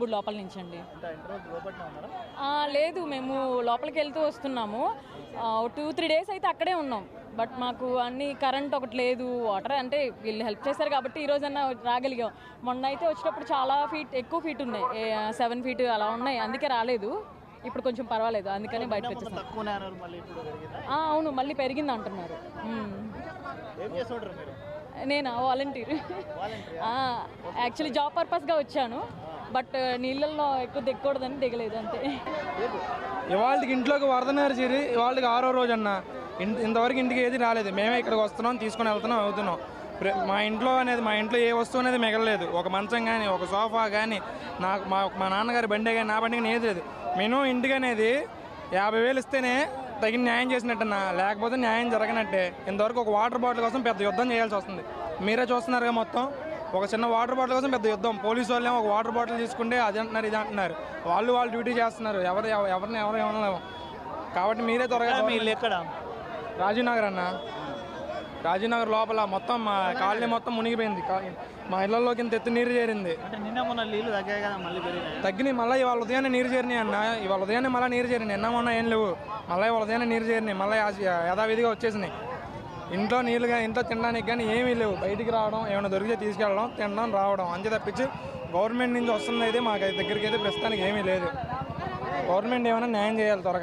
గుడి లోపల నుంచి అండి లేదు మేము లోపలికి వెళ్తూ వస్తున్నాము. టూ త్రీ డేస్ అయితే అక్కడే ఉన్నాం. బట్ మాకు అన్ని కరెంట్ ఒకటి లేదు వాటర్ అంటే వీళ్ళు హెల్ప్ చేశారు కాబట్టి ఈ రోజన్నా రాగలిగాం. మొన్న అయితే వచ్చేటప్పుడు చాలా ఫీట్ ఎక్కువ ఫీట్ ఉన్నాయి. సెవెన్ ఫీట్ అలా ఉన్నాయి. అందుకే రాలేదు. ఇప్పుడు కొంచెం పర్వాలేదు. అందుకని బయటకు వచ్చేసాం. ఆ, అవును మళ్ళీ పెరిగింది అంటున్నారు. నేనా? వాలంటీర్. యాక్చువల్లీ జాబ్ పర్పస్గా వచ్చాను. బట్ నీళ్ళల్లో ఎక్కువ దిగకూడదని దిగలేదు అంతే. ఇవాళకి ఇంట్లోకి వరదనారు చేరి ఇవాళకి ఆరో రోజు అన్న ఇంతవరకు ఇంటికి ఏది రాలేదు. మేమే ఇక్కడికి వస్తున్నాం తీసుకొని వెళ్తున్నాం అవుతున్నాం. ప్ర- మా ఇంట్లో అనేది మా ఇంట్లో ఏ వస్తువు అనేది మిగలలేదు. ఒక మంచం కానీ ఒక సోఫా కానీ నాకు మా మా నాన్నగారి బండి కానీ నా బండి కానీ ఏది లేదు. మినిమం ఇంటికి అనేది యాభై వేలు ఇస్తేనే తగిన న్యాయం చేసినట్టన్నా లేకపోతే న్యాయం జరగనట్టే. ఇంతవరకు ఒక వాటర్ బాటిల్ కోసం పెద్ద యుద్ధం చేయాల్సి వస్తుంది. మీరే చూస్తున్నారుగా మొత్తం. ఒక చిన్న వాటర్ బాటిల్ కోసం పెద్ద యుద్ధం. పోలీసు వాళ్ళు ఒక వాటర్ బాటిల్ తీసుకుంటే అది అంటున్నారు ఇది అంటున్నారు. వాళ్ళు వాళ్ళు డ్యూటీ చేస్తున్నారు. ఎవరు ఎవ- ఎవరిని ఎవరు ఏమనలేము. కాబట్టి మీరే త్వరగా ఎక్కడ? రాజీనగర్ అన్న. రాజీనగర్ లోపల మొత్తం మా కాలనీ మొత్తం మునిగిపోయింది. మా ఇళ్ళలోకి ఇంత ఎత్తు నీరు చేరింది. తగ్గినాయి. మళ్ళీ ఇవాళ ఉదయాన్నే నీరు చేరినాయి అన్న. ఇవాళ ఉదయాన్నే మళ్ళీ నీరు చేరినాయి. నిన్న మొన్న ఏం లేవు. మళ్ళీ ఇవాళ ఉదయాన్నే నీరు చేరినాయి. మళ్ళీ యథావిధిగా వచ్చేసినాయి. ఇంట్లో నీళ్ళు కానీ ఇంట్లో తినడానికి కానీ ఏమీ లేవు. బయటికి రావడం ఏమైనా దొరికితే తీసుకెళ్ళడం తినడం రావడం. అంతే తప్పించి గవర్నమెంట్ నుంచి వస్తుంది అయితే మాకు దగ్గరికి అయితే ప్రస్తుతానికి ఏమీ లేదు. గవర్నమెంట్ ఏమైనా న్యాయం చేయాలి త్వరగా.